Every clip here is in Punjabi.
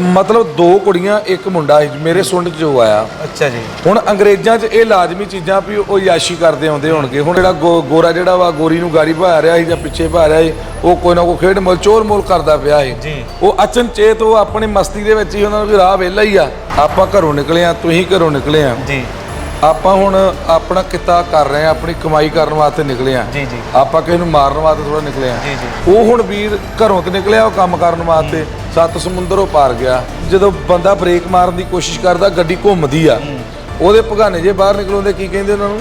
ਮਤਲਬ ਦੋ ਕੁੜੀਆਂ ਇੱਕ ਮੁੰਡਾ ਸੀ ਮੇਰੇ ਸੁੰਡ 'ਚ ਜੋ ਆਇਆ। ਅੱਛਾ ਜੀ। ਹੁਣ ਅੰਗਰੇਜ਼ਾਂ 'ਚ ਇਹ ਲਾਜ਼ਮੀ ਚੀਜ਼ਾਂ ਵੀ ਉਹ ਯਾਸ਼ੀ ਕਰਦੇ ਆਉਂਦੇ ਹੋਣਗੇ। ਹੁਣ ਜਿਹੜਾ ਗੋ- ਗੋਰਾ ਜਿਹੜਾ ਵਾ ਗੋਰੀ ਨੂੰ ਗਾੜੀ ਭਾ ਰਿਹਾ ਸੀ ਜਾਂ ਪਿੱਛੇ ਭਾ ਰਿਹਾ ਸੀ ਉਹ ਕੋਈ ਨਾ ਕੋਈ ਖੇਡ ਮਲ ਚੋਰ ਮੋਲ ਕਰਦਾ ਪਿਆ ਸੀ। ਜੀ। ਉਹ ਅਚਨਚੇਤ ਉਹ ਆਪਣੀ ਮਸਤੀ ਦੇ ਵਿੱਚ ਹੀ ਉਹਨਾਂ ਨੂੰ ਵੀ ਰਾਹ ਵਿਹਲਾ ਹੀ ਆ। ਆਪਾਂ ਘਰੋਂ ਨਿਕਲੇ ਆ ਤੁਸੀਂ ਘਰੋਂ ਨਿਕਲੇ ਆ। ਜੀ। ਆਪਾਂ ਹੁਣ ਆਪਣਾ ਕਿੱਤਾ ਕਰ ਰਹੇ ਆ ਆਪਣੀ ਕਮਾਈ ਕਰਨ ਵਾਸਤੇ ਨਿਕਲੇ ਆ। ਜੀ ਜੀ। ਆਪਾਂ ਕਿਸੇ ਨੂੰ ਮਾਰਨ ਵਾਸਤੇ ਥੋੜਾ ਨਿਕਲੇ ਆ। ਜੀ ਜੀ। ਉਹ ਹੁਣ ਵੀਰ ਘਰੋਂ ਤੇ ਨਿਕਲਿਆ ਉਹ ਕੰਮ ਕਰਨ ਵਾਸਤੇ। ਸੱਤ ਸਮੁੰਦਰੋਂ ਪਾਰ ਗਿਆ। ਜਦੋਂ ਬੰਦਾ ਬ੍ਰੇਕ ਮਾਰਨ ਦੀ ਕੋਸ਼ਿਸ਼ ਕਰਦਾ ਗੱਡੀ ਘੁੰਮਦੀ ਆ। ਉਹਦੇ ਭਗਾਨੇ ਜੇ ਬਾਹਰ ਨਿਕਲੋਂਦੇ ਕੀ ਕਹਿੰਦੇ ਉਹਨਾਂ ਨੂੰ?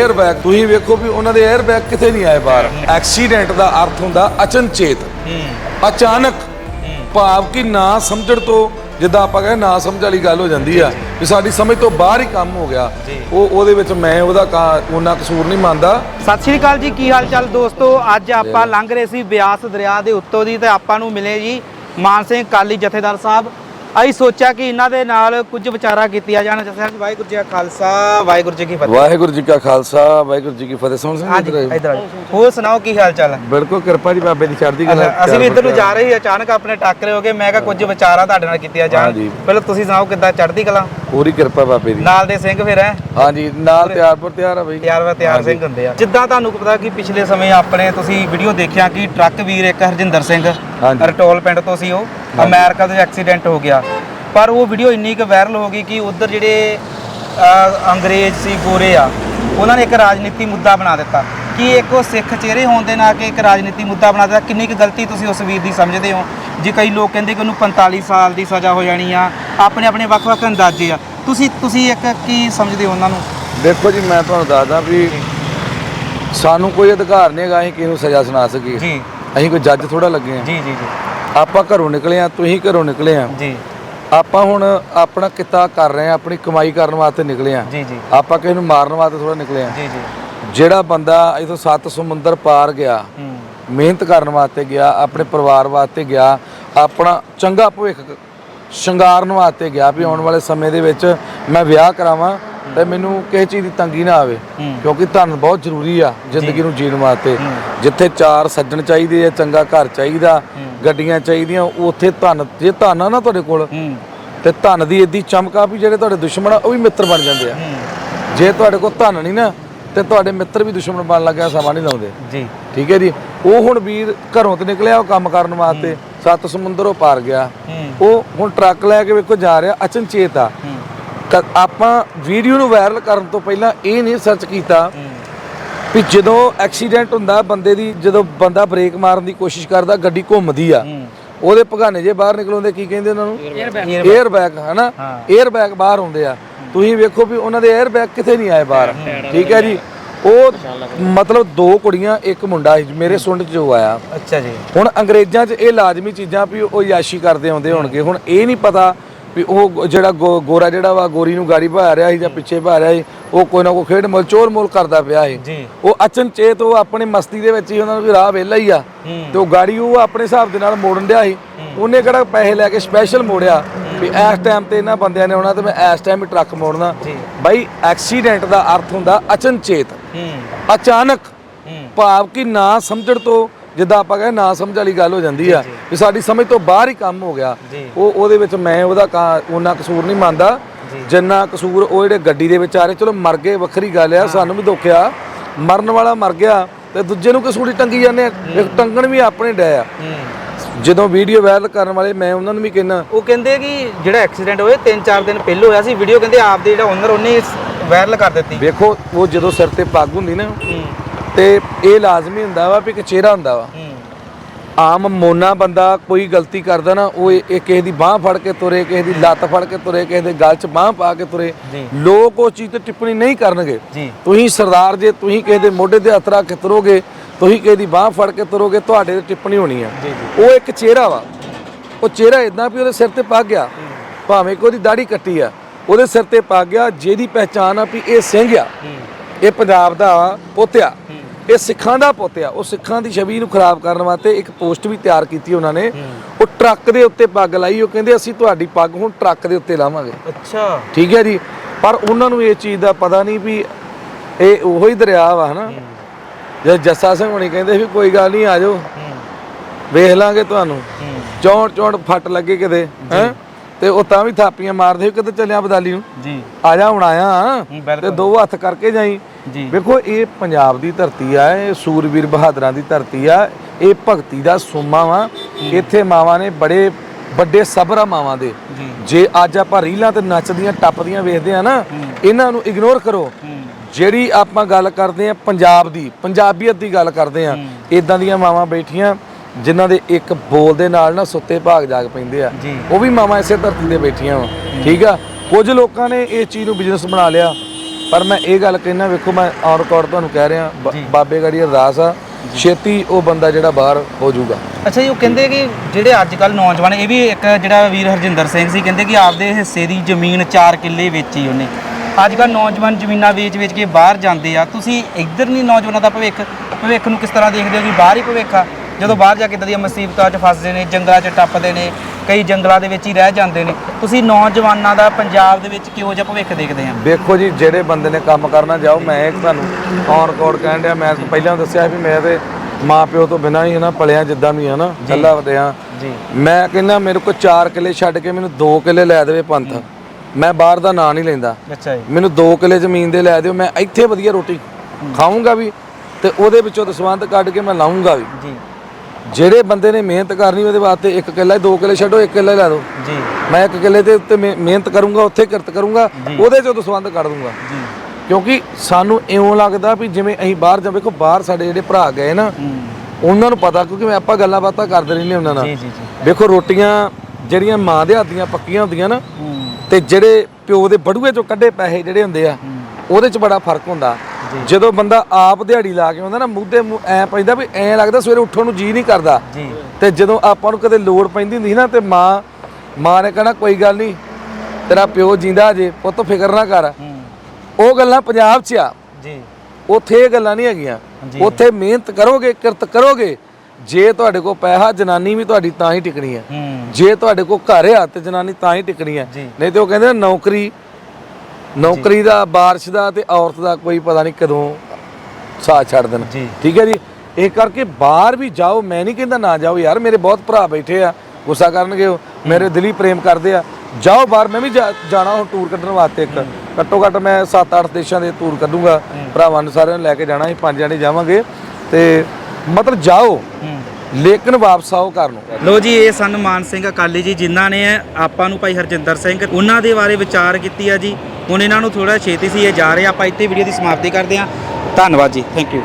에ਅਰ ਬੈਗ ਤੁਸੀਂ ਵੇਖੋ ਵੀ ਉਹਨਾਂ ਦੇ 에ਅਰ ਬੈਗ ਕਿਤੇ ਨਹੀਂ ਆਏ ਬਾਹਰ। ਐਕਸੀਡੈਂਟ ਦਾ ਅਰਥ ਹੁੰਦਾ ਅਚਨਚੇਤ। ਹੂੰ। ਅਚਾਨਕ। ਭਾਵ ਕਿ ਨਾ ਸਮਝਣ ਤੋਂ ਜਿੱਦਾਂ ਆਪਾਂ ਕਹਿੰਦੇ ਨਾ ਸਮਝ ਵਾਲੀ ਗੱਲ ਹੋ ਜਾਂਦੀ ਆ। ਵੀ ਸਾਡੀ ਸਮਝ ਤੋਂ ਬਾਹਰ ਹੀ ਕੰਮ ਹੋ ਗਿਆ। ਉਹ ਉਹਦੇ ਵਿੱਚ ਮੈਂ ਉਹਦਾ ਕਾ- ਉਹਨਾਂ ਕਸੂਰ ਨਹੀਂ ਮੰਨਦਾ। ਸਤਿ ਸ਼੍ਰੀ ਅਕਾਲ ਜੀ ਕੀ ਹਾਲ ਚਾਲ ਦੋਸਤੋ? ਅੱਜ ਆਪਾਂ ਲੰਘ ਰਹੇ ਸੀ ਬਿਆਸ ਦਰਿਆ ਦੇ ਉੱਤੋਂ ਦੀ ਤੇ ਆਪਾਂ ਨੂੰ ਮਿਲੇ ਜੀ ਮਾਨ ਸਿੰਘ ਕਾਲੀ ਜਥੇਦਾਰ ਸਾਹਿਬ ਅਸੀਂ ਸੋਚਿਆ ਕਿ ਇਹਨਾਂ ਦੇ ਨਾਲ ਕੁਝ ਵਿਚਾਰਾ ਕੀਤੀਆਂ ਜਾਣ। ਜਥੇਦਾਰ ਜੀ ਵਾਹਿਗੁਰੂ ਜੀ ਕਾ ਖਾਲਸਾ ਵਾਹਿਗੁਰੂ ਜੀ ਕੀ ਫਤਿਹ। ਵਾਹਿਗੁਰੂ ਜੀ ਕਾ ਖਾਲਸਾ ਵਾਹਿਗੁਰੂ ਜੀ ਕੀ ਫਤਿਹ। ਸੁਣ ਸਿੰਘ ਹਾਂਜੀ ਇੱਧਰ ਹੋਰ ਸੁਣਾਓ ਕੀ ਹਾਲ ਚਾਲ ਹੈ ਬਿਲਕੁਲ ਕਿਰਪਾ ਜੀ ਬਾਬੇ ਦੀ ਚੜ੍ਹਦੀ ਕਲਾ ਅਸੀਂ ਵੀ ਇੱਧਰ ਨੂੰ ਜਾ ਰਹੇ ਸੀ ਅਚਾਨਕ ਆਪਣੇ ਟਾਕਰੇ ਹੋ ਗਏ ਮੈਂ ਕਿਹਾ ਕੁਝ ਵਿਚਾਰਾ ਤੁਹਾਡੇ ਨਾਲ ਕੀਤੀਆਂ ਜਾਣ। ਪਹਿਲਾਂ ਤੁਸੀਂ ਸੁਣਾਓ ਕਿੱਦਾਂ ਚੜ੍ਹਦੀ ਕਲਾ? ਪੂਰੀ ਕਿਰਪਾ ਬਾਬੇ ਦੀ। ਨਾਲ ਦੇ ਸਿੰਘ ਫਿਰ ਹੈ? ਹਾਂਜੀ ਨਾਲ ਤਿਆਰ ਪਰ ਤਿਆਰ ਆ ਬਈ। ਤਿਆਰ ਵਾ ਤਿਆਰ ਸਿੰਘ ਹੁੰਦੇ ਆ। ਜਿੱਦਾਂ ਤੁਹਾਨੂੰ ਪਤਾ ਕਿ ਪਿਛਲੇ ਸਮੇਂ ਆਪਣੇ ਤੁਸੀਂ ਵੀਡੀਓ ਦੇਖਿਆ ਕਿ ਟਰੱਕ ਵੀਰ ਇੱਕ ਹਰਜਿੰਦਰ ਸਿੰਘ ਹਾਂਜੀ। ਰਟੋਲ ਪਿੰਡ ਤੋਂ ਸੀ ਉਹ ਅਮਰੀਕਾ ਦੇ ਐਕਸੀਡੈਂਟ ਹੋ ਗਿਆ। ਪਰ ਉਹ ਵੀਡੀਓ ਇੰਨੀ ਕੁ ਵਾਇਰਲ ਹੋ ਗਈ ਕਿ ਉਧਰ ਜਿਹੜੇ ਅਹ, ਅੰਗਰੇਜ਼ ਸੀ ਗੋਰੇ ਆ ਉਹਨਾਂ ਨੇ ਇੱਕ ਰਾਜਨੀਤੀ ਮੁੱਦਾ ਬਣਾ ਦਿੱਤਾ। ਕਿ ਇੱਕ ਉਹ ਸਿੱਖ ਚਿਹਰੇ ਹੋਣ ਦੇ ਨਾਲ ਕਿ ਇੱਕ ਰਾਜਨੀਤੀ ਮੁੱਦਾ ਬਣਾ ਦਿੱਤਾ? ਕਿੰਨੀ ਕੁ ਗਲਤੀ ਤੁਸੀਂ ਉਸ ਵੀਰ ਦੀ ਸਮਝਦੇ ਹੋ? ਜੇ ਕਈ ਲੋਕ ਕਹਿੰਦੇ ਕਿ ਉਹਨੂੰ 45 ਸਾਲ ਦੀ ਸਜ਼ਾ ਹੋ ਜਾਣੀ ਆ ਆਪਣੇ ਆਪਣੇ ਵੱਖ-ਵੱਖ ਅੰਦਾਜ਼ੇ ਆ। ਤੁਸੀਂ ਤੁਸੀਂ ਇੱਕ ਕੀ ਸਮਝਦੇ ਹੋ ਉਹਨਾਂ ਨੂੰ? ਦੇਖੋ ਜੀ ਮੈਂ ਤੁਹਾਨੂੰ ਦੱਸਦਾ ਵੀ ਸਾਨੂੰ ਕੋਈ ਅਧਿਕਾਰ ਨਹੀਂ ਹੈਗਾ ਅਸੀਂ ਕਿਸੇ ਨੂੰ ਸਜ਼ਾ ਸੁਣਾ ਸਕੀਏ। ਜੀ। ਅਸੀਂ ਕੋਈ ਜੱਜ ਥੋੜਾ ਲੱਗੇ ਆ ਜੀ ਜੀ ਜੀ। ਆਪਾਂ ਘਰੋਂ ਨਿਕਲੇ ਆ ਤੁਸੀਂ ਘਰੋਂ ਨਿਕਲੇ ਆ ਜੀ। ਆਪਾਂ ਹੁਣ ਆਪਣਾ ਕਿੱਤਾ ਕਰ ਰਹੇ ਆ ਆਪਣੀ ਕਮਾਈ ਕਰਨ ਵਾਸਤੇ ਨਿਕਲੇ ਆ ਜੀ ਜੀ। ਆਪਾਂ ਕਿਸੇ ਨੂੰ ਮਾਰਨ ਵਾਸਤੇ ਥੋੜਾ ਨਿਕਲੇ ਆ ਜੀ ਜੀ। ਜਿਹੜਾ ਬੰਦਾ ਇਥੋਂ ਸੱਤ ਸਮੁੰਦਰ ਪਾਰ ਗਿਆ ਮਿਹਨਤ ਕਰਨ ਵਾਸਤੇ ਗਿਆ ਆਪਣੇ ਪਰਿਵਾਰ ਵਾਸਤੇ ਗਿਆ ਆਪਣਾ ਚੰਗਾ ਭਵਿੱਖ ਸ਼ਿੰਗਾਰਨ ਵਾਸਤੇ ਗਿਆ ਵੀ ਆਉਣ ਵਾਲੇ ਸਮੇਂ ਦੇ ਵਿੱਚ ਮੈਂ ਵਿਆਹ ਕਰਾਵਾਂ ਤੇ ਮੈਨੂੰ ਕਿਸੇ ਚੀਜ਼ ਦੀ ਤੰਗੀ ਨਾ ਆਵੇ। ਕਿਉਂਕਿ ਧਨ ਬਹੁਤ ਜ਼ਰੂਰੀ ਆ ਜ਼ਿੰਦਗੀ ਨੂੰ ਜੀਣ ਵਾਸਤੇ। ਜਿੱਥੇ ਚਾਰ ਸੱਜਣ ਚਾਹੀਦੇ ਆ ਚੰਗਾ ਘਰ ਚਾਹੀਦਾ ਗੱਡੀਆਂ ਚਾਹੀਦੀਆਂ ਉੱਥੇ ਧਨ ਜੇ ਧਨ ਆ ਨਾ ਤੁਹਾਡੇ ਕੋਲ ਤੇ ਧਨ ਦੀ ਏਦੀ ਚਮਕ ਆ ਵੀ ਜਿਹੜੇ ਤੁਹਾਡੇ ਦੁਸ਼ਮਣ ਆ ਉਹ ਵੀ ਮਿੱਤਰ ਬਣ ਜਾਂਦੇ ਆ। ਜੇ ਤੁਹਾਡੇ ਕੋਲ ਧਨ ਨਹੀਂ ਨਾ ਤੇ ਤੁਹਾਡੇ ਮਿੱਤਰ ਵੀ ਦੁਸ਼ਮਣ ਬਣ ਲੱਗਿਆ ਸਮਾਂ ਨਹੀਂ ਲਾਉਂਦੇ। ਜੀ। ਠੀਕ ਹੈ ਜੀ? ਉਹ ਹੁਣ ਵੀਰ ਘਰੋਂ ਤੇ ਨਿਕਲਿਆ ਉਹ ਕੰਮ ਕਰਨ ਵਾਸਤੇ। ਸੱਤ ਸਮੁੰਦਰੋਂ ਪਾਰ ਗਿਆ। ਉਹ ਹੁਣ ਟਰੱਕ ਲੈ ਕੇ ਵੇਖੋ ਜਾ ਰਿਹਾ ਅਚਨਚੇਤ ਆ। ਤਾਂ ਆਪਾਂ ਵੀਡੀਓ ਨੂੰ ਵਾਇਰਲ ਕਰਨ ਤੋਂ ਪਹਿਲਾਂ ਇਹ ਨਹੀਂ ਸਰਚ ਕੀਤਾ ਵੀ ਜਦੋਂ ਐਕਸੀਡੈਂਟ ਹੁੰਦਾ ਬੰਦੇ ਦੀ ਜਦੋਂ ਬੰਦਾ ਬ੍ਰੇਕ ਮਾਰਨ ਦੀ ਕੋਸ਼ਿਸ਼ ਕਰਦਾ ਗੱਡੀ ਘੁੰਮਦੀ ਆ ਉਹਦੇ ਭਗਾਨੇ ਜੇ ਬਾਹਰ ਨਿਕਲਉਂਦੇ ਕੀ ਕਹਿੰਦੇ ਉਹਨਾਂ ਨੂੰ? 에ਅਰ ਹਨਾ? 에ਅਰ ਬਾਹਰ ਹੁੰਦੇ ਆ। ਤੁਸੀਂ ਵੇਖੋ ਵੀ ਉਹਨਾਂ ਦੇ 에ਅਰ ਬੈਗ ਕਿਤੇ ਨਹੀਂ ਆਏ ਬਾਹਰ। ਠੀਕ ਹੈ ਜੀ? ਉਹ ਮਤਲਬ ਦੋ ਕੁੜੀਆਂ ਇੱਕ ਮੁੰਡਾ ਮੇਰੇ ਸੁੰਡ ਚ ਆਇਆ। ਅੱਛਾ ਜੀ। ਹੁਣ ਅੰਗਰੇਜ਼ਾਂ 'ਚ ਇਹ ਲਾਜ਼ਮੀ ਚੀਜ਼ਾਂ ਵੀ ਉਹ ਯਾਸ਼ੀ ਕਰਦੇ ਆਉਂਦੇ ਹੋਣਗੇ। ਹੁਣ ਇਹ ਨਹੀਂ ਪਤਾ ਵੀ ਉਹ ਜਿਹੜਾ ਗੋਰਾ ਜਿਹੜਾ ਵਾ ਗੋਰੀ ਨੂੰ ਗਾੜੀ ਭਾ ਰਿਹਾ ਸੀ ਜਾਂ ਪਿੱਛੇ ਭਾ ਰਿਹਾ ਸੀ ਉਹ ਕੋਈ ਨਾ ਕੋਈ ਖੇਡ ਮਲ ਚੋਰ ਮੋਲ ਕਰਦਾ ਪਿਆ ਸੀ। ਉਹ ਅਚਨਚੇਤ ਉਹ ਆਪਣੀ ਮਸਤੀ ਦੇ ਵਿੱਚ ਹੀ ਉਹਨਾਂ ਨੂੰ ਵੀ ਰਾਹ ਵਿਹਲਾ ਹੀ ਆ। ਤੇ ਉਹ ਗਾੜੀ ਉਹ ਆਪਣੇ ਹਿਸਾਬ ਦੇ ਨਾਲ ਮੋੜਨ ਡਿਆ ਸੀ। ਉਹਨੇ ਕਿਹੜਾ ਪੈਸੇ ਲੈ ਕੇ ਸਪੈਸ਼ਲ ਮੋੜਿਆ ਵੀ ਇਸ ਟਾਈਮ ਤੇ ਇਹਨਾਂ ਬੰਦਿਆਂ ਨੇ ਆਉਣਾ ਤੇ ਮੈਂ ਇਸ ਟਾਈਮ ਹੀ ਟਰੱਕ ਮੋੜਨਾ। ਬਾਈ ਐਕਸੀਡੈਂਟ ਦਾ ਅਰਥ ਹੁੰਦਾ ਅਚਨਚੇਤ। ਅਚਾਨਕ। ਭਾਵ ਕਿ ਨਾ ਸਮਝਣ ਤੋਂ ਜਿੱਦਾਂ ਆਪਾਂ ਕਹਿੰਦੇ ਨਾ ਸਮਝ ਵਾਲੀ ਗੱਲ ਹੋ ਜਾਂਦੀ ਆ ਵੀ ਸਾਡੀ ਸਮਝ ਤੋਂ ਬਾਹਰ ਹੀ ਕੰਮ ਹੋ ਗਿਆ। ਉਹ ਉਹਦੇ ਵਿੱਚ ਮੈਂ ਉਹਦਾ ਉਹਨਾਂ ਕਸੂਰ ਨਹੀਂ ਮੰਨਦਾ। ਜਿੰਨਾ ਕਸੂਰ ਉਹ ਜਿਹੜੇ ਗੱਡੀ ਦੇ ਵਿੱਚ ਆ ਰਹੇ ਚਲੋ ਮਰ ਗਏ ਵੱਖਰੀ ਗੱਲ ਆ ਸਾਨੂੰ ਵੀ ਦੁੱਖ ਆ। ਮਰਨ ਵਾਲਾ ਮਰ ਗਿਆ ਤੇ ਦੂਜੇ ਨੂੰ ਕਸੂਰੀ ਟੰਗੀ ਜਾਂਦੇ ਆ। ਇੱਕ ਟੰਗਣ ਵੀ ਆਪਣੇ ਡੈ ਆ। ਜਦੋਂ ਵੀਡੀਓ ਵਾਇਰਲ ਕਰਨ ਵਾਲੇ ਮੈਂ ਉਹਨਾਂ ਨੂੰ ਵੀ ਕਹਿਣਾ ਉਹ ਕਹਿੰਦੇ ਕਿ ਜਿਹੜਾ ਐਕਸੀਡੈਂਟ ਹੋਇਆ 3-4 ਦਿਨ ਪਹਿਲਾਂ ਹੋਇਆ ਸੀ। ਵੀਡੀਓ ਕਹਿੰਦੇ ਆਪ ਦੇ ਜਿਹੜਾ ਓਨਰ ਉਹਨੇ ਵਾਇਰਲ ਕਰ ਦਿੱਤੀ। ਵੇਖੋ ਉਹ ਜਦੋਂ ਸਿਰ ਤੇ ਪੱਗ ਹੁੰਦੀ ਨਾ ਤੇ ਇਹ ਲਾਜ਼ਮੀ ਹੁੰਦਾ ਵਾ ਵੀ ਇੱਕ ਚਿਹਰਾ ਹੁੰਦਾ ਵਾ। ਆਮ ਮੋਨਾ ਬੰਦਾ ਕੋਈ ਗਲਤੀ ਕਰਦਾ ਨਾ ਉਹ ਇਹ ਕਿਸੇ ਦੀ ਬਾਹ ਫੜ ਕੇ ਤੁਰੇ ਕਿਸੇ ਦੀ ਲੱਤ ਫੜ ਕੇ ਤੁਰੇ ਕਿਸੇ ਦੇ ਗਲ 'ਚ ਬਾਹ ਪਾ ਕੇ ਤੁਰੇ। ਲੋਕ ਉਹ ਚੀਜ਼ ਤੇ ਟਿੱਪਣੀ ਨਹੀਂ ਕਰਨਗੇ। ਤੁਸੀਂ ਸਰਦਾਰ ਜੇ ਤੁਸੀਂ ਕਿਸੇ ਦੇ ਮੋਢੇ ਤੇ ਹੱਥ ਰੱਖ ਕੇ ਤੁਰੋਗੇ ਤੁਸੀਂ ਕਿਸੇ ਦੀ ਬਾਹ ਫੜ ਕੇ ਤੁਰੋਗੇ ਤੁਹਾਡੇ ਤੇ ਟਿੱਪਣੀ ਹੋਣੀ ਆ। ਉਹ ਇੱਕ ਚਿਹਰਾ ਵਾ। ਉਹ ਚਿਹਰਾ ਇਦਾਂ ਵੀ ਉਹਦੇ ਸਿਰ ਤੇ ਪੱਗ ਗਿਆ ਭਾਵੇਂ ਕਿ ਉਹਦੀ ਦਾੜੀ ਕੱਟੀ ਆ ਉਹਦੇ ਸਿਰ ਤੇ ਪੱਗ ਗਿਆ ਜਿਹਦੀ ਪਹਿਚਾਨ ਆ ਵੀ ਇਹ ਸਿੰਘ ਆ। ਇਹ ਪੰਜਾਬ ਦਾ ਪੋਤਿਆ। ਇਹ ਸਿੱਖਾਂ ਦਾ ਪੋਤਿਆ ਉਹ ਸਿੱਖਾਂ ਦੀ ਛਵੀ ਨੂੰ ਖਰਾਬ ਕਰਨ ਵਾਸਤੇ ਇੱਕ ਪੋਸਟ ਵੀ ਤਿਆਰ ਕੀਤੀ ਉਹਨਾਂ ਨੇ। ਉਹ ਟਰੱਕ ਦੇ ਉੱਤੇ ਪੱਗ ਲਾਈ। ਉਹ ਕਹਿੰਦੇ ਅਸੀਂ ਤੁਹਾਡੀ ਪੱਗ ਹੁਣ ਟਰੱਕ ਦੇ ਉੱਤੇ ਲਾਵਾਂਗੇ। ਅੱਛਾ। ਠੀਕ ਹੈ ਜੀ। ਪਰ ਉਹਨਾਂ ਨੂੰ ਇਹ ਚੀਜ਼ ਦਾ ਪਤਾ ਨਹੀਂ ਵੀ ਇਹ ਉਹੋ ਹੀ ਦਰਿਆ ਵਾ ਹਨਾ? ਜਦ ਜੱਸਾ ਸਿੰਘ ਹੁਣੀ ਕਹਿੰਦੇ ਵੀ ਕੋਈ ਗੱਲ ਨਹੀਂ ਆ ਜਾਓ। ਹੂੰ। ਵੇਖ ਲਾਂਗੇ ਤੁਹਾਨੂੰ। ਚੌਂਟ ਚੌਂਟ ਫੱਟ ਲੱਗੇ ਕਿਤੇ ਹੈ? ਤੇ ਉਹ ਤਾਂ ਵੀ ਥਾਪੀਆਂ ਮਾਰਦੇ ਕਿਤੇ ਚੱਲਿਆ ਬਦਾਲੀ ਨੂੰ? ਜੀ। ਆ ਜਾ ਹੁਣ ਆਇਆ ਤੇ ਦੋ ਹੱਥ ਕਰਕੇ ਜਾਈ। ਜੀ। ਵੇਖੋ ਇਹ ਪੰਜਾਬ ਦੀ ਧਰਤੀ ਆ ਇਹ ਸੂਰਵੀਰ ਬਹਾਦਰਾਂ ਦੀ ਧਰਤੀ ਆ ਇਹ ਭਗਤੀ ਦਾ ਸੋਮਾ ਵਾ। ਇੱਥੇ ਮਾਵਾਂ ਨੇ ਬੜੇ ਵੱਡੇ ਸਬਰ ਮਾਵਾਂ ਦੇ। ਜੀ। ਅੱਜ ਆਪਾਂ ਰੀਲਾਂ ਤੇ ਨੱਚਦੀਆਂ ਟੱਪਦੀਆਂ ਵੇਖਦੇ ਆ ਨਾ ਇਹਨਾਂ ਨੂੰ ਇਗਨੋਰ ਕਰੋ। ਜਿਹੜੀ ਆਪਾਂ ਗੱਲ ਕਰਦੇ ਆ ਪੰਜਾਬ ਦੀ ਪੰਜਾਬੀਅਤ ਦੀ ਗੱਲ ਕਰਦੇ ਆ ਇਦਾਂ ਦੀਆਂ ਮਾਵਾਂ ਬੈਠੀਆਂ ਜਿਨ੍ਹਾਂ ਦੇ ਇੱਕ ਬੋਲ ਦੇ ਨਾਲ ਨਾ ਸੁੱਤੇ ਭਾਗ ਜਾਗ ਪੈਂਦੇ ਆ। ਉਹ ਵੀ ਮਾਵਾਂ ਇਸੇ ਧਰਤੀ ਤੇ ਬੈਠੀਆਂ ਵਾ। ਠੀਕ ਆ? ਕੁਝ ਲੋਕਾਂ ਨੇ ਇਸ ਚੀਜ਼ ਨੂੰ ਬਿਜ਼ਨਸ ਬਣਾ ਲਿਆ। ਪਰ ਮੈਂ ਇਹ ਗੱਲ ਕਹਿਣਾ ਵੇਖੋ ਮੈਂ ਔਨ ਰਿਕਾਰਡ ਤੁਹਾਨੂੰ ਕਹਿ ਰਿਹਾ ਬ-। ਬਾਬੇ ਗੜੀ ਅਰਦਾਸ ਆ ਛੇਤੀ ਉਹ ਬੰਦਾ ਜਿਹੜਾ ਬਾਹਰ ਹੋ ਜਾਊਗਾ। ਅੱਛਾ ਜੀ ਉਹ ਕਹਿੰਦੇ ਕਿ ਜਿਹੜੇ ਅੱਜ ਕੱਲ ਨੌਜਵਾਨ ਇਹ ਵੀ ਇੱਕ ਜਿਹੜਾ ਵੀਰ ਹਰਜਿੰਦਰ ਸਿੰਘ ਸੀ ਕਹਿੰਦੇ ਕਿ ਆਪਦੇ ਹਿੱਸੇ ਦੀ ਜ਼ਮੀਨ 4 ਕਿੱਲੇ ਵੇਚੀ ਉਹਨੇ। ਅੱਜ ਕੱਲ ਨੌਜਵਾਨ ਜ਼ਮੀਨਾਂ ਵੇਚ-ਵੇਚ ਕੇ ਬਾਹਰ ਜਾਂਦੇ ਆ। ਤੁਸੀਂ ਇੱਧਰ ਨਹੀਂ ਨੌਜਵਾਨਾਂ ਦਾ ਭਵਿੱਖ ਭਵਿੱਖ ਨੂੰ ਕਿਸ ਤਰ੍ਹਾਂ ਦੇਖਦੇ ਹੋ ਕਿ ਬਾਹਰ ਹੀ ਭਵਿੱਖ ਆ? ਜਦੋਂ ਬਾਹਰ ਜਾ ਕੇ ਇਦਾਂ ਦੀਆਂ ਮੁਸੀਬਤਾਂ 'ਚ ਫਸਦੇ ਨੇ ਜੰਗਲਾਂ 'ਚ ਟੱਪਦੇ ਨੇ ਕਈ ਜੰਗਲਾਂ ਦੇ ਵਿੱਚ ਹੀ ਰਹਿ ਜਾਂਦੇ ਨੇ। ਤੁਸੀਂ ਨੌਜਵਾਨਾਂ ਦਾ ਪੰਜਾਬ ਦੇ ਵਿੱਚ ਕਿਹੋ ਜਿਹਾ ਭਵਿੱਖ ਦੇਖਦੇ ਆ? ਵੇਖੋ ਜੀ ਜਿਹੜੇ ਬੰਦੇ ਨੇ ਕੰਮ ਕਰਨਾ ਜਾਓ ਮੈਂ ਇੱਕ ਤੁਹਾਨੂੰ ਔਨ ਰਿਕਾਰਡ ਕਹਿਣ ਡਿਆ ਮੈਂ ਪਹਿਲਾਂ ਦੱਸਿਆ ਵੀ ਮੈਂ ਤੇ ਮਾਂ ਪਿਓ ਤੋਂ ਬਿਨਾਂ ਹੀ ਨਾ ਪਲਿਆ ਜਿੱਦਾਂ ਵੀ ਹੈ ਨਾ ਕੱਲਾ ਵਦਿਆ ਜੀ। ਮੈਂ ਕਹਿੰਦਾ ਮੇਰੇ ਕੋਲ 4 ਕਿੱਲੇ ਛੱਡ ਕੇ ਮੈਨੂੰ 2 ਕਿੱਲੇ ਲੈ ਦੇਵੇ ਪੰਥ। ਮੈਂ ਬਾਹਰ ਦਾ ਨਾਂ ਨਹੀਂ ਲੈਂਦਾ। ਅੱਛਾ ਜੀ। ਮੈਨੂੰ 2 ਕਿੱਲੇ ਜ਼ਮੀਨ ਦੇ ਲੈ ਦਿਓ ਮੈਂ ਇੱਥੇ ਵਧੀਆ ਰੋਟੀ ਖਾਊਂਗਾ ਵੀ ਤੇ ਉਹਦੇ ਵਿੱਚੋਂ ਦਸਵੰਧ ਕੱਢ ਕੇ ਮੈਂ ਲਾਊਂਗਾ ਵੀ। ਜੀ। ਜਿਹੜੇ ਬੰਦੇ ਨੇ ਮਿਹਨਤ ਕਰਨੀ ਉਹਦੇ ਵਾਸਤੇ ਇੱਕ ਕਿੱਲਾ 2 ਕਿੱਲੇ ਛੱਡੋ ਇੱਕ ਕਿੱਲਾ ਲੈ ਦਿਓ ਜੀ। ਮੈਂ ਇੱਕ ਕਿੱਲੇ ਦੇ ਉੱਤੇ ਮਿਹ- ਮਿਹਨਤ ਕਰੂੰਗਾ ਉੱਥੇ ਕਿਰਤ ਕਰੂੰਗਾ ਉਹਦੇ ਚੋਂ ਦਸਵੰਧ ਕੱਢ ਦੂੰਗਾ। ਜੀ। ਕਿਉਂਕਿ ਸਾਨੂੰ ਇਉਂ ਲੱਗਦਾ ਵੀ ਜਿਵੇਂ ਅਸੀਂ ਬਾਹਰ ਜਾ ਵੇਖੋ ਬਾਹਰ ਸਾਡੇ ਜਿਹੜੇ ਭਰਾ ਗਏ ਨਾ ਉਹਨਾਂ ਨੂੰ ਪਤਾ ਕਿਉਂਕਿ ਮੈਂ ਆਪਾਂ ਗੱਲਾਂ ਬਾਤਾਂ ਕਰਦੇ ਰਹਿੰਦੇ ਉਹਨਾਂ ਨਾਲ ਜੀ ਜੀ ਜੀ। ਵੇਖੋ ਰੋਟੀਆਂ ਜਿਹੜੀਆਂ ਮਾਂ ਦੇ ਹੱਥ ਦੀਆਂ ਪੱਕੀਆਂ ਹੁੰਦੀਆਂ ਨਾ ਹੂੰ। ਤੇ ਜਿਹੜੇ ਪਿਓ ਦੇ ਬੜੂਏ ਚੋਂ ਕੱਢੇ ਪੈਸੇ ਜਿਹੜੇ ਹੁੰਦੇ ਆ ਉਹਦੇ ਚ ਬੜਾ ਫ਼ਰਕ ਹੁੰਦਾ। ਜਦੋਂ ਬੰਦਾ ਆਪ ਦਿਹਾੜੀ ਲਾ ਕੇ ਆਉਂਦਾ ਨਾ ਮੂੰਹ ਦੇ ਮੂੰਹ ਐ ਪੈਂਦਾ ਵੀ ਐ ਲੱਗਦਾ ਸਵੇਰੇ ਉੱਠਣ ਨੂੰ ਜੀ ਨਹੀਂ ਕਰਦਾ। ਜੀ। ਤੇ ਜਦੋਂ ਆਪਾਂ ਨੂੰ ਕਦੇ ਲੋੜ ਪੈਂਦੀ ਹੁੰਦੀ ਨਾ ਤੇ ਮਾਂ ਮਾਂ ਨੇ ਕਹਿਣਾ ਕੋਈ ਗੱਲ ਨਹੀਂ ਤੇਰਾ ਪਿਓ ਜਿੰਦਾ ਜੇ ਪੁੱਤ ਫਿਕਰ ਨਾ ਕਰ। ਉਹ ਗੱਲਾਂ ਪੰਜਾਬ 'ਚ ਆ। ਜੀ। ਉੱਥੇ ਇਹ ਗੱਲਾਂ ਨਹੀਂ ਹੈਗੀਆਂ। ਉੱਥੇ ਮਿਹਨਤ ਕਰੋਗੇ ਕਿਰਤ ਕਰੋਗੇ ਜੇ ਤੁਹਾਡੇ ਕੋਲ ਪੈਸਾ ਜਨਾਨੀ ਵੀ ਤੁਹਾਡੀ ਤਾਂ ਹੀ ਟਿਕਣੀ ਹੈ। ਜੇ ਤੁਹਾਡੇ ਕੋਲ ਘਰ ਆ ਤੇ ਜਨਾਨੀ ਤਾਂ ਹੀ ਟਿਕਣੀ ਹੈ। ਨਹੀਂ ਤੇ ਉਹ ਕਹਿੰਦੇ ਨੌਕਰੀ ਨੌਕਰੀ ਦਾ ਬਾਰਿਸ਼ ਦਾ ਤੇ ਔਰਤ ਦਾ ਕੋਈ ਪਤਾ ਨਹੀਂ ਕਦੋਂ ਸਾਥ ਛੱਡ ਦੇਣ। ਠੀਕ ਹੈ ਜੀ? ਇਹ ਕਰਕੇ ਬਾਹਰ ਵੀ ਜਾਓ ਮੈਂ ਨਹੀਂ ਕਹਿੰਦਾ ਨਾ ਜਾਓ ਯਾਰ ਮੇਰੇ ਬਹੁਤ ਭਰਾ ਬੈਠੇ ਆ ਗੁੱਸਾ ਕਰਨਗੇ ਉਹ ਮੇਰੇ ਦਿਲੀ ਪ੍ਰੇਮ ਕਰਦੇ ਆ। ਜਾਓ ਬਾਹਰ ਮੈਂ ਵੀ ਜਾਣਾ ਹੁਣ ਟੂਰ ਕੱਢਣ ਵਾਸਤੇ ਇੱਕ। ਘੱਟੋ ਘੱਟ ਮੈਂ 7-8 ਦੇਸ਼ਾਂ ਦੇ ਟੂਰ ਕੱਢੂੰਗਾ। ਭਰਾਵਾਂ ਨੂੰ ਸਾਰਿਆਂ ਨੂੰ ਲੈ ਕੇ ਜਾਣਾ ਅਸੀਂ ਪੰਜ ਜਾਣੇ ਜਾਵਾਂਗੇ। ਤੇ ਮਤਲਬ ਜਾਓ। ਲੇਕਿਨ ਵਾਪਸ ਆਓ ਕਰ ਲਓ ਲੋ ਜੀ, ਇਹ ਸਨ ਮਾਨ ਸਿੰਘ ਅਕਾਲੀ ਜੀ, ਜਿਨ੍ਹਾਂ ਨੇ ਆਪਾਂ ਨੂੰ ਭਾਈ ਹਰਜਿੰਦਰ ਸਿੰਘ, ਉਹਨਾਂ ਦੇ ਬਾਰੇ ਵਿਚਾਰ ਕੀਤੀ ਆ ਜੀ। ਹੁਣ ਇਹਨਾਂ ਨੂੰ ਥੋੜਾ ਛੇਤੀ ਸੀ, ਇਹ ਜਾ ਰਹੇ ਆਪਾਂ ਇੱਥੇ ਵੀਡੀਓ ਦੀ ਸਮਾਪਤੀ ਕਰਦੇ ਆ। ਧੰਨਵਾਦ ਜੀ ਥੈਂਕ ਯੂ